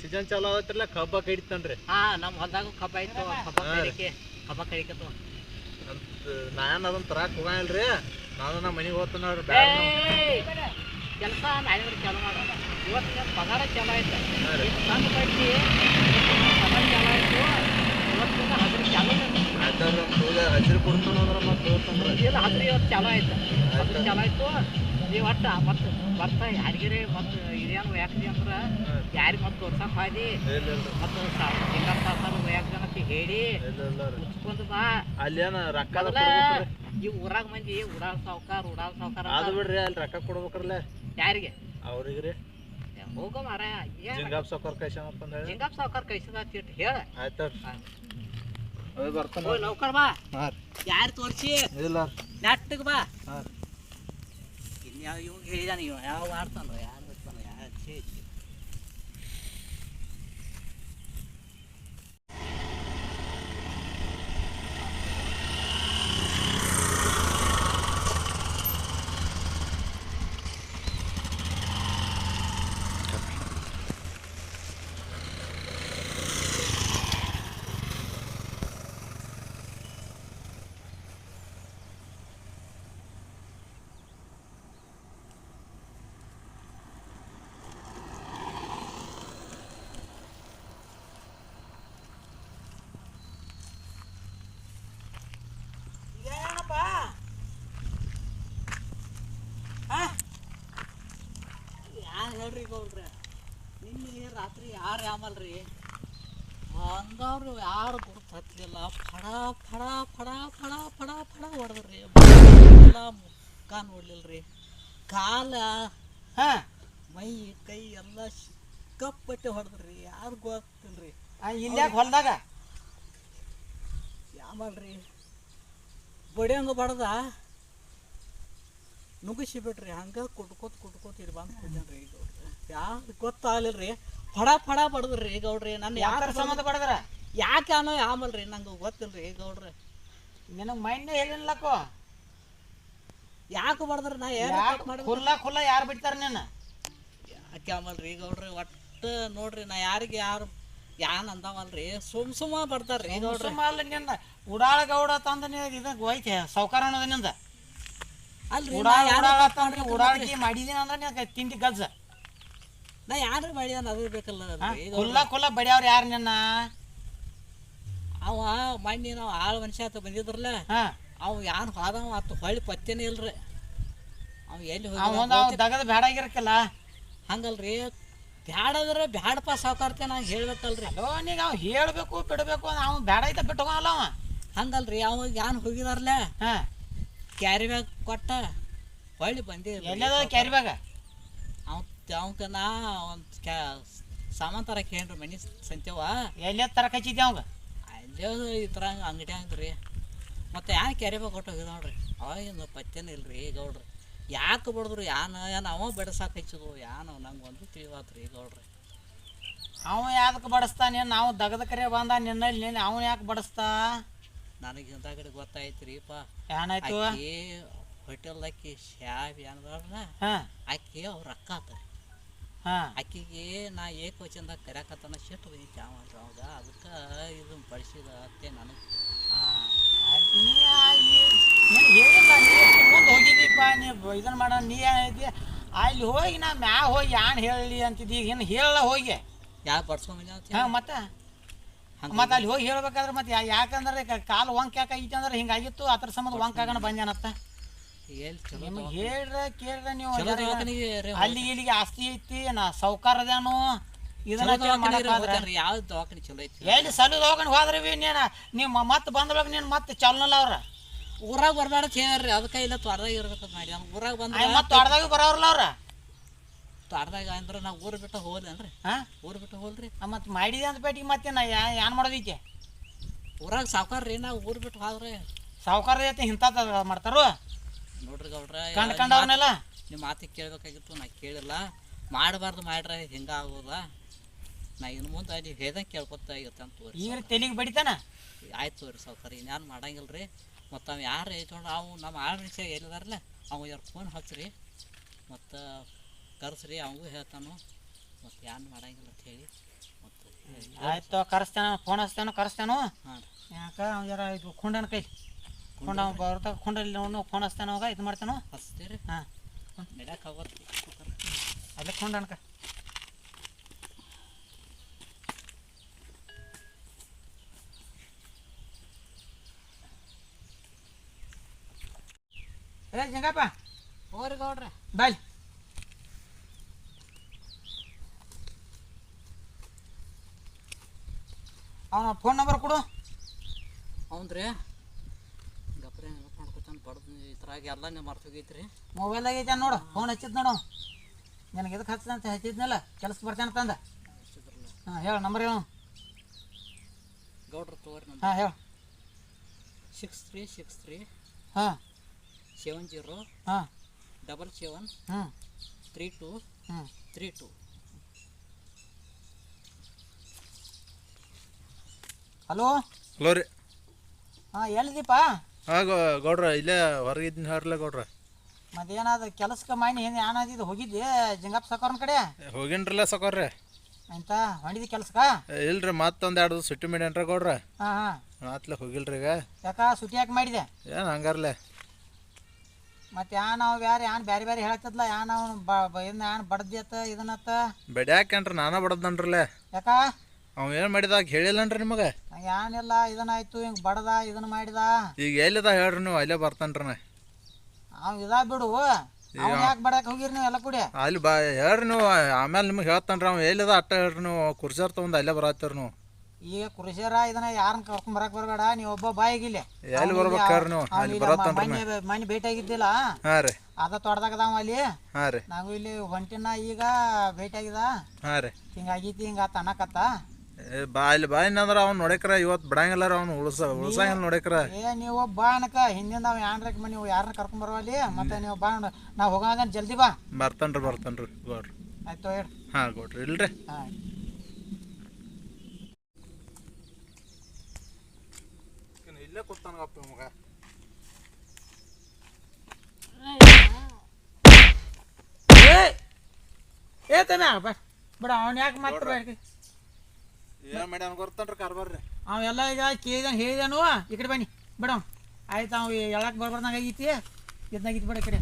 [SPEAKER 3] ಸೀಸನ್ ಚಾಲು ಆಗತ್ತಿರಲ್ಲ ಕಬ್ಬ ಕಡಿತಾನ್ರೆ.
[SPEAKER 1] ಹಾ ನಮ್ಮ ಹೊಲ್ದಾಗ ಕಬ್ಬ ಐತು ಕಬ್ಬ ಕಡಿಕೆ ಕಬ್ಬ ಕಡಿಕೆ
[SPEAKER 3] ಅಂತ ನಾನು ಅದನ್ನ ತರಾಕ್ ಹೋಗಂಗಿಲ್ರಿ ನಾನು ನಮ್ಮ ಮನೆಗೆ ಹೋಗ್ತಾನ ಬ್ಯಾಡ
[SPEAKER 1] ಕೆಲಸ ನಾಳೆ ಚಾಲು ಮಾಡ ಇವತ್ತು ನಮ್ಮ ಪಗಾರ ಚಾಲು ಆಯ್ತು. ಸಣ್ಣ ಬಡ್ಡಿ ಪಗಾರ ಚಾಲು ಆಯ್ತು. ಇವತ್ತಿಂದ ಹಸಿರು ಚಾಲು
[SPEAKER 3] ಹಸಿರು ಕೊಡ್ತಾನ ಅಂದ್ರೆ ಮತ್ತೆ
[SPEAKER 1] ಇಲ್ಲ ಹಸಿರು ಇವತ್ತು ಚಾಲು ಆಯ್ತು. ಹಸಿರು ಚಾಲು ಆಯ್ತು. ನೀವು ಒಟ್ಟು ಮತ್ತೆ ಬರ್ತಾ ಯಾರಿಗೆ ಮತ್ತೆ ಇದೇನು ಯಾಕ್ರಿ ಅಂದ್ರೆ ಯಾರಿಗೆ ಮತ್ತೆ ತೋರ್ಸಕ್ ಹೋದಿ? ಮತ್ತು ಸಿಂಗಾರ ತಾಸಲು ಒಯ್ಯಾಕ ಜನಕ್ಕೆ ಹೇಳಿ ಮುಚ್ಕೊಂಡು ಬಾ.
[SPEAKER 3] ಅಲ್ಲೇನ ರೊಕ್ಕ
[SPEAKER 1] ಈ ಊರಾಗ ಮಂದಿ ಉಡಾಳ್ ಸಾವ್ಕಾರ ಉಡಾಳ್ ಸಾವ್ಕಾರ
[SPEAKER 3] ಅದು ಬಿಡ್ರಿ ಅಲ್ಲಿ ರೊಕ್ಕ ಕೊಡ್ಬೇಕ್ರಲ್ಲ.
[SPEAKER 1] ಯಾರಿಗೆ?
[SPEAKER 3] ಅವ್ರಿಗೆ ರೀ.
[SPEAKER 1] ಹೋಗೋ ಮಾರ
[SPEAKER 3] ಜಿಂಗಾಪ್ ಸಾವ್ಕಾರ ಕೈಸಪ್ಪ ಅಂತ ಹೇಳಿ.
[SPEAKER 1] ಜಿಂಗಾಪ್ ಸಾವ್ಕಾರ ಕೈಸದ ಅಂತ ಹೇಳ. ಆಯ್ತು.
[SPEAKER 3] ಅದೇ ಬರ್ತಾನ.
[SPEAKER 1] ನೌಕರ್ ಬಾ. ಯಾರು ತೋರ್ಸಿ?
[SPEAKER 3] ಇಲ್ಲ
[SPEAKER 1] ನೆಟ್ಟಗೆ ಬಾ.
[SPEAKER 3] ಹಾ ಯಾವ
[SPEAKER 1] ಇನ್ಯಾವ ಇವ್ ಹೇಳಿದಾನ ಇವ ಯಾವ ಆಡ್ತಾನ ಯಾರು? ಬರ್ತಾನ ಯಾರು ಹೇಳ್ರಿ ಗೌಡ್ರೆ. ನಿನ್ನೆ ರಾತ್ರಿ ಯಾರು ಯಾಮಲ್ರಿ ಅಂದವ್ರು ಯಾರು ಗುರುತು ಹತ್ತಲಿಲ್ಲ ಫಡ ಫಡ ಫಡ ಫಡ ಫಡ ಫಡ ಹೊಡೆದ್ರಿ. ಎಲ್ಲ ಮುಖ ನೋಡ್ಲಿಲ್ರಿ. ಕಾಲ ಮೈ ಕೈ ಎಲ್ಲ ಸಿಕ್ಕಾಪಟ್ಟೆ ಹೊಡೆದ್ರಿ. ಯಾರು ಗೊತ್ತಿಲ್ರಿ.
[SPEAKER 2] ಇಲ್ಯಾಕ ಹೊಲ್ದಾಗ?
[SPEAKER 1] ಯಾಮಲ್ರಿ ಬಡಿಯಂಗ ಬಡ್ದ? ನುಗ್ಗಿಸಿ ಬಿಡ್ರಿ ಹಂಗ ಕುಟ್ಕೋತ ಕುಟ್ಕೋತ ಇಲ್ಲಿ ಬಂದು ಈಗ ಯಾರು ಗೊತ್ತಾಗ್ಲಿಲ್ರಿ? ಫಡ ಫಡ ಬಡದ್ರಿ ಗೌಡ್ರಿ. ನನ್ನ ಯಾರು
[SPEAKER 2] ಸಂಬಂಧ ಪಡೆದ್ರ?
[SPEAKER 1] ಯಾಕೆ ಅನ್ನೋ ಆಮಲ್ರಿ ನಂಗೆ ಗೊತ್ತಿಲ್ರಿ ಗೌಡ್ರಿ.
[SPEAKER 2] ನಿನಗೆ ಮೈಂಡ್ ಹೇಳಿಲ್ಲಕ್ಕೋ
[SPEAKER 1] ಯಾಕೆ ಬಡದ್ರಿ? ನಾ ಏನು ಮಾಡಿ
[SPEAKER 2] ಖುಲ್ಲ ಖುಲ್ಲ ಯಾರು ಬಿಡ್ತಾರ ನಿನ್ನ?
[SPEAKER 1] ಯಾಕೆ ಆಮಲ್ರಿ ಗೌಡ್ರಿ? ಒಟ್ಟು ನೋಡ್ರಿ ನಾ ಯಾರಿಗೆ ಯಾರು ಯಾನ್ ಅಂದಾವಲ್ರಿ? ಸುಮ್ ಸುಮ್ಮ ಬರ್ತಾರ್ರಿ ಗೌಡ್ರಿ.
[SPEAKER 2] ಅಲ್ಲ ನಿನ್ನ ಉಡಾಳ ಗೌಡ ತಂದ ಇದ ಹೋಯ್ತೆ ಸೌಕಾರ ಅನ್ನೋದು ನಿಂದ.
[SPEAKER 1] ಅಲ್ರಿ
[SPEAKER 2] ಉಡಾಳ ಉಡಾಳ ತಂದ್ರಿ ಮಾಡಿದೀನಿ ಅಂದ್ರೆ ತಿಂಡಿ ಗಜ್ಜ.
[SPEAKER 1] ನಾ ಯಾರು ಮಾಡಿದಾನ ಅದು ಬೇಕಲ್ಲ
[SPEAKER 2] ಖುಲ್ಲ ಖುಲ್ಲ ಬಡಿಯವ್ರು ಯಾರು ನಿನ್ನ?
[SPEAKER 1] ಅವ ಮಣ್ಣಿ ನಾವು ಆಳು ಮನುಷ್ಯ ಆತ ಬಂದಿದ್ರಲ್ಲ
[SPEAKER 2] ಹಾ.
[SPEAKER 1] ಅವ ಯಾನ್ ಹೋದವ ಆತು ಹೊಳ್ಳಿ ಪತ್ತೆನೇ ಇಲ್ರಿ. ಅವ ಎಲ್ಲಿ
[SPEAKER 2] ಅವ್
[SPEAKER 1] ಹೋಗಿ
[SPEAKER 2] ಒಂದ್ ಅವ್ ದಗದ ಬೇಡಾಗಿರಕ್ಕಲ್ಲ
[SPEAKER 1] ಹಂಗಲ್ರಿ ಬ್ಯಾಡದ್ರೆ ಬ್ಯಾಡಪ್ಪ ಸಾವುಕಾರ್ತೆ ನಾ ಹೇಳ್ಬೇಕಲ್ರಿ.
[SPEAKER 2] ಅಲೋ ನೀಗ ಅವ್ ಹೇಳ್ಬೇಕು ಬಿಡ್ಬೇಕು ಅವ್ ಬೇಡ ಐತ ಬಿಟ್ಟೋಗಲ್ಲ ಅವ.
[SPEAKER 1] ಹಂಗಲ್ರಿ ಅವ ಯಾನ್ ಹೋಗಿದಾರ್ಲೆ?
[SPEAKER 2] ಹಾ.
[SPEAKER 1] ಕ್ಯಾರಿ ಬ್ಯಾಗ್ ಕೊಟ್ಟ ಹೊಳ್ಳಿ ಬಂದಿ
[SPEAKER 2] ಎಲ್ಲದ ಕ್ಯಾರಿ ಬ್ಯಾಗ
[SPEAKER 1] ಅವಕ ನಾ ಒಂದು ಕ್ಯಾ ಸಾಮಾನು ತರಕ್ಕೆ ಏನ್ರಿ ಮನಿ ಸಂತೆವ
[SPEAKER 2] ಎಲ್ಲೇ ತರಕ್ಕೆ ಹಚ್ಚಿದ್ದೆ ಅವಂಗ?
[SPEAKER 1] ಅಲ್ಲೇ ಈ ಥರ ಅಂಗಡಿ ರೀ. ಮತ್ತು ಯಾಕೆ ಕೆರೆ ಬ್ಯಾಗ್ ಕೊಟ್ಟು ಹೋಗಿದ ನೋಡ್ರಿ? ಅವಾಗಿನ ಪತ್ತೇನೆ ಇಲ್ರಿ ಗೌಡ್ರಿ ಯಾಕೆ ಬಡದ್ರು ಯಾನ ಏನು ಅವ ಬೆಡಸಾಕ ಹಚ್ಚಿದ್ವು ಯಾನು ನಂಗೆ ಒಂದು ತಿಳಿವಾತ್ರಿ ಗೌಡ್ರಿ
[SPEAKER 2] ಅವ ಯಾವ್ದಕ್ಕೆ ಬಡಸ್ತಾನೆ ನಾವು ದಗದ ಕರೆ ಬಂದ ನಿನ್ನಲ್ಲಿ ನಿನ್ನ ಅವನು ಯಾಕೆ ಬಡಿಸ್ತಾ?
[SPEAKER 1] ನನಗೆ ಹಿಂದಾಗಡೆ ಗೊತ್ತಾಯ್ತ್ರಿಪ್ಪ.
[SPEAKER 2] ರೀ
[SPEAKER 1] ಪಾ ಏನಾಯ್ತು ಆಕಿ ಶ್ಯಾಬ್ ಏನದಲ್ಲ
[SPEAKER 2] ಹಾ.
[SPEAKER 1] ಆಕಿ ಅವ್ರ ರೊಕ್ಕ ಆತ
[SPEAKER 2] ಹಾ
[SPEAKER 1] ಆಕಿಗೆ ನಾ ಏಕವಚನದಾಗ ಕರ್ಯಾಕತ್ತನ ಶೆಟ್ ಹೋಗಿ ಅವ ಅವಾಗ ಅದಕ್ಕೆ ಇದು ಬಳಸಿದ ಅತ್ತೆ ನನಗೆ.
[SPEAKER 2] ಹೇಳಿಲ್ಲ ಮುಂದೆ ಹೋಗಿದ್ದೀಪ್ಪ ನೀ ಬ- ಇದನ್ನ ಮಾಡ ನೀ ಏನಿದ್ಯ ಅಲ್ಲಿ ಹೋಗಿ ನಾ ಮ್ಯಾ ಹೋಗಿ ಯಾನ್ ಹೇಳಲಿ ಅಂತಿದ್ದಿ? ಈಗ ಇನ್ನು ಹೇಳಲ್ಲ ಹೋಗಿ.
[SPEAKER 1] ಯಾಕೆ ಬಡ್ಸ್ಕೊಂಬಂದ ಅಂತ
[SPEAKER 2] ಹಾ ಮತ್ತೆ? ಮತ್ತೆ ಅಲ್ಲಿ ಹೋಗಿ. ಹೇಳ್ಬೇಕಾದ್ರೆ ಮತ್ತೆ ಯಾಕಂದ್ರೆ ಕಾಲು ವಂಕ್ ಯಾಕೆ ಐತೆ ಅಂದ್ರೆ ಹಿಂಗಾಗಿತ್ತು. ಅದ್ರ ಸಂಬಂಧ ವಂಕ್ ಆಗೋಣ ಬಂದ್ಯಾನತ್ತ. ನಿಮಗೆ
[SPEAKER 1] ದವಾ-
[SPEAKER 2] ಹೇಳ್ರ ಕೇಳ್ರ ನೀವು
[SPEAKER 1] ಚಲೋ
[SPEAKER 2] ಯಾರಿಗಾರ-
[SPEAKER 1] ದವಾಖಾನಿಗೆ ರೀ
[SPEAKER 2] ಅಲ್ಲಿ ಇಲ್ಲಿಗೆ ಆಸ್ತಿ ಐತಿ ನಾ ಸೌಕಾರದೇನು ಇದನ್ನ
[SPEAKER 1] ಚಲೋ ದವಾಖಾನಿಗೆ
[SPEAKER 2] ಮಾಡಕ್ಕಾದ್ರೆ
[SPEAKER 1] ದವಾಖಾನೆ ಚಲೋ ಐತಿ?
[SPEAKER 2] ಎಲ್ಲಿ ಸಲುದ್ ಹೋಗಣ್ ಹೋದ್ರೆ ಬಿ ನೀನು? ನೀವು ಮತ್ತೆ ಬಂದೊಳಗ ನೀನು ಮತ್ತೆ ಚಲನಲ್ಲ ಅವ್ರ.
[SPEAKER 1] ಊರಾಗ ಬರ್ಬೇಡ ಹೇಳ್ರಿ ಅದಕ್ಕೆ ಇಲ್ಲ ತ್ವಾರದಾಗ ಇರ್ಬೇಕಂತ ಮಾಡಿ. ಊರಾಗ ಬಂದ್ರೆ
[SPEAKER 2] ಮತ್ತೆ ತೊಡ್ದಾಗ ಬರೋರ್ಲ ಅವ್ರ?
[SPEAKER 1] ತ್ವಾರದಾಗ ಅಂದ್ರೆ ನಾವು ಊರ್ ಬಿಟ್ಟು ಹೋಗ್ಲೇನ್ರಿ
[SPEAKER 2] ಹಾ?
[SPEAKER 1] ಊರ್ ಬಿಟ್ಟು ಹೋಲ್ರಿ
[SPEAKER 2] ಮತ್ತೆ ಮಾಡಿದೆ ಅಂತ ಬೇಟಿಗೆ ಮತ್ತೆ ನಾ ಯಾ ಏನ್ ಮಾಡೋದೈತಿ
[SPEAKER 1] ಊರಾಗ ಸಾವ್ಕಾರ ರೀ ನಾವು ಊರು ಬಿಟ್ಟು ಹೋದ್ರೆ.
[SPEAKER 2] ಸಾವುಕಾರ ಜೊತೆ ಇಂಥ ಮಾಡ್ತಾರೋ?
[SPEAKER 1] ನೋಡ್ರಿ ಗೌಡ್ರ
[SPEAKER 2] ಕಂಡ್
[SPEAKER 1] ನಿಮ್ಮ ಮಾತಿಗೆ ಕೇಳಬೇಕಾಗಿತ್ತು ನಾ ಕೇಳಿಲ್ಲ. ಮಾಡಬಾರ್ದು ಮಾಡ್ರೆ ಹಿಂಗೆ ಆಗೋದ. ನಾ ಇನ್ನು ಮುಂದೆ ನೀವು ಹೇಳ್ದಂಗೆ ಕೇಳ್ಕೊತ ಇರ್ತಂತ ತೋರಿ
[SPEAKER 2] ಈಗ ತೆಲಿಗೆ ಬಡಿತಾನ?
[SPEAKER 1] ಆಯ್ತು ತೋರಿ ಸಾವ್ಕಾರ ಇನ್ಯಾನು ಮಾಡಂಗಿಲ್ಲ ರೀ ಮತ್ತು ಅವು ಯಾರು ಐತೊಂಡು ಅವು ನಮ್ಮ ಆಳ್ರಿಸ ಎಲ್ಲಿದಾರಲ್ಲ ಅವ ಯಾರು ಫೋನ್ ಹಚ್ಚ್ರಿ ಮತ್ತು ಕರೆಸ್ರಿ ಅವಂಗೂ ಹೇಳ್ತಾನು. ಮತ್ತು ಏನು ಮಾಡಂಗಿಲ್ಲ ಅಂತ ಹೇಳಿ ಮತ್ತು
[SPEAKER 2] ಆಯ್ತು ಕರೆಸ್ತೇನೆ ಫೋನ್ ಹಚ್ತಾನೋ ಕರೆಸ್ತಾನೋ.
[SPEAKER 1] ಹಾಂ
[SPEAKER 2] ಯಾಕೆ ಅವ್ನು ಯಾರ ಇದು ಕುಂಡನ ಕೈ ಕುಂಡ ಅವ್ ಬರ್ತಾ ಕುಂಡಲ್ಲಿ ಅವನು ಫೋನ್ ಹಚ್ತೇನೆ ಅವಾಗ ಇದು ಮಾಡ್ತಾನೋ?
[SPEAKER 1] ಹಚ್ತೀರಿ.
[SPEAKER 2] ಹಾಂ.
[SPEAKER 1] ನಡ್ಯಾಕ ಆಗೋತ್ರಿ
[SPEAKER 2] ಅಲ್ಲೇ ಕುಂಡನ್ಕ ಏ ಜಂಗಪ್ಪ.
[SPEAKER 1] ಹೋರಿ ಗೌಡ್ರೆ.
[SPEAKER 2] ಬಾಯ್ ಅವನ ಫೋನ್ ನಂಬರ್ ಕೊಡು.
[SPEAKER 1] ಮಾಡ್ಕೊತಾನೆ ಎಲ್ಲ ನೀವು ಮರ್ತೋಗೈತ್ರಿ
[SPEAKER 2] ಮೊಬೈಲ್ ಆಗೈತೆ ನೋಡು ಫೋನ್ ಹಚ್ಚಿದ್ ನೋಡು. ನನಗೆ ಎದಕ್ಕೆ ಹಚ್ಚದ ಅಂತ ಹಚ್ಚಿದ್ನಲ್ಲ ಕೆಲಸ ಬರ್ತಾನೆ ತಂದ
[SPEAKER 1] ಹಾ
[SPEAKER 2] ಹಾಂ ಹೇಳು ನಂಬರ್ ಹೇಳು.
[SPEAKER 1] ಗೌಡ್ರ ತೋರಿ ನಂಬರ್
[SPEAKER 2] ಹಾಂ ಹೇಳು.
[SPEAKER 1] ಸಿಕ್ಸ್ ತ್ರೀ ಸಿಕ್ಸ್ ತ್ರೀ
[SPEAKER 2] ಹಾಂ.
[SPEAKER 1] ಸೆವೆನ್ ಜೀರೋ
[SPEAKER 2] ಹಾಂ.
[SPEAKER 1] ಡಬಲ್ ಸೆವೆನ್
[SPEAKER 2] ಹ್ಞೂ
[SPEAKER 1] ತ್ರೀ ಟು
[SPEAKER 2] ಹ್ಞೂ
[SPEAKER 1] ತ್ರೀ ಟು
[SPEAKER 2] ಹಲೋ?
[SPEAKER 3] ಹಲೋ ರೀ.
[SPEAKER 2] ಹಾಂ ಎಲ್ಲಿದ್ದೀಪ
[SPEAKER 3] ಹಾಂ ಗೌಡ್ರ ಇಲ್ಲೇ ಹೊರಗಿದ್ದೀನಿ ಹೇಳ್ರಲ್ಲ ಗೌಡ್ರ.
[SPEAKER 2] ಮತ್ತೇನಾದ್ರು ಕೆಲಸಕ್ಕೆ ಮಾಡಿ ಏನು ಏನಾದಿದ್ದು ಹೋಗಿದ್ದೆ ಜಿಂಗಪ್ಪ ಸಕೋರ್ನ ಕಡೆ?
[SPEAKER 3] ಹೋಗಿನ್ರಲ್ಲ ಸಕೋರ್ರೆ
[SPEAKER 2] ಅಂತ ಮಾಡಿದ ಕೆಲ್ಸಕ್ಕೆ?
[SPEAKER 3] ಇಲ್ರಿ ಮತ್ತೊಂದು ಎರಡು ಸುಟ್ಟಿ ಮಾಡ್ಯಾನ್ರ ಗೌಡ್ರ.
[SPEAKER 2] ಹಾಂ ಹಾಂ.
[SPEAKER 3] ಮಾತ್ಲೆ ಹೋಗಿಲ್ರಿ ಈಗ.
[SPEAKER 2] ಯಾಕ ಸುಟಿ ಯಾಕೆ ಮಾಡಿದೆ?
[SPEAKER 3] ಏನು ಹಂಗಾರ್ಲೆ.
[SPEAKER 2] ಮತ್ತೆ ಯಾ ನಾವು ಬ್ಯಾರೆ ಯಾನ್ ಬ್ಯಾರೆ ಬ್ಯಾರೆ ಹೇಳ್ತದ್ಲ ಯಾನ್ ಅವನು ಬ ಇದನ್ನ ಯಾನ್ ಬಡ್ದಿಯತ್ತ ಇದನ್ನತ್ತ
[SPEAKER 3] ಬೆಡ್ಯಾಕೇನ್ರಿ ನಾನ ಬಡದನ್ರಲ್ಲೇ
[SPEAKER 2] ಯಾಕ?
[SPEAKER 3] ಅವ ಏನು ಮಾಡಿದಾಗ ಹೇಳಿಲ್ಲನ್ರಿ ನಿಮಗೆ?
[SPEAKER 2] ಏನಿಲ್ಲ ಇದನ್ನಾಯ್ತು ಹಿಂಗ್ ಬಡದ ಇದನ್ನ ಮಾಡಿದ?
[SPEAKER 3] ಈಗ ಎಲ್ಲಿದ ಹೇಳ್ರಿ ನೀವು? ಅಲ್ಲೇ ಬರ್ತಾನ್ರಿ
[SPEAKER 2] ಅವ್ ಇದ ಬಿಡು. ಯಾಕೆ ಬಡಕ್ ಹೋಗಿರಿ ನೀವು ಎಲ್ಲ ಕೂಡಿ?
[SPEAKER 3] ಅಲ್ಲಿ ಬಾ ಹೇಳ್ರಿ ನೀವು. ಆಮೇಲೆ ನಿಮಗೆ ಹೇಳ್ತಾನ್ರಿ ಅವ ಎಲ್ಲಿದ? ಅಟ್ಟ ಹೇಳ್ರಿ ನೀವು. ಕುರ್ಸರ್ ತೊಗೊಂಡು ಅಲ್ಲೇ ಬರತ್ತೀರಿ ನೀವು.
[SPEAKER 2] ಈಗ ಕೃಷಿಯರ ಇದನ್ನ ಯಾರನ್ನ ಕರ್ಕೊಂಡ್ ಬರಕ್ ಬರಬೇಡ. ನೀವು ಒಬ್ಬ ಬಾಯಿಗಿಲ್ಲ.
[SPEAKER 3] ಎಲ್ಲಿ ಬರ್ಬೇಕು ಹೇಳ್ರಿ ನೀವು? ಅಲ್ಲಿ ಬರತ್ತನ್ರಿ
[SPEAKER 2] ಮನೆ ಭೇಟಿ ಆಗಿದ್ದಿಲ್ಲ
[SPEAKER 3] ಹಾಂ ರೀ.
[SPEAKER 2] ಅದ ತೋಟದಾಗದಾವ ಅಲ್ಲಿ?
[SPEAKER 3] ಹಾ ರೀ.
[SPEAKER 2] ನಾವು ಇಲ್ಲಿ ಹೊಂಟಿನ ಈಗ ಭೇಟಿ ಆಗಿದ
[SPEAKER 3] ಹಾ ರೀ.
[SPEAKER 2] ಹಿಂಗಾಗೈತಿ ಹಿಂಗ
[SPEAKER 3] ಏ ಬಾ ಇಲ್ಲಿ ಬಾ ಇನ್ನಂದ್ರ ಅವ್ನು ನೋಡಕ್ರ ಇವತ್ತು ಬಿಡಂಗಿಲ್ಲ ಅವ್ನು ಉಳ್ಸ ಉಳ್ಸಂಗಿಲ್ಲ ನೋಡಕ್ರ
[SPEAKER 2] ಏ ನೀವು ಬಾ ಅನಕ ಹಿಂದಿಂದ ಅವ ಯಾನ್ರಕ್ ನೀವು ಯಾರನ್ನ ಕರ್ಕೊಂಡ್ ಬರವಲ್ಲಿ ಮತ್ತೆ ನೀವು ಬಾ ನಾ ಹೋಗಂಗ ಜಲ್ದಿ ಬಾ.
[SPEAKER 3] ಬರ್ತನ್ರಿ ಬರ್ತನ್ರಿ ಗೌಡ್ರಿ.
[SPEAKER 2] ಆಯ್ತು ಹೇಳಿ
[SPEAKER 3] ಹಾ ಗೌಡ್ರಿ ಇಲ್ರಿ?
[SPEAKER 2] ಹಾ.
[SPEAKER 3] ಇಲ್ಲೇ ಕೂತಾನಗಪ್ಪ ಮಗ
[SPEAKER 2] ಏ ಬಾ. ಬಿಡ ಅವನ್ ಯಾಕೆ ಮತ್ತೆ
[SPEAKER 3] ಏನು ಮಾಡ್ಯಾನ ಗೊತ್ತನ್ರಿ ಕಾರ್ಬಾರ್ರಿ.
[SPEAKER 2] ಅವೆಲ್ಲ ಈಗ ಕೇಳಿದಾನ ಹೇಳಿದಾನು ಈ ಕಡೆ ಬನ್ನಿ. ಬಿಡ ಅವ್ನು. ಆಯ್ತು ಅವ್ ಹೇಳಕ್ ಬರ್ಬಾರ್ದಂಗ ಆಗೈತಿ. ಇದ್ನಾಗಿತ್ತು ಬಿಡ ಈ ಕಡೆ.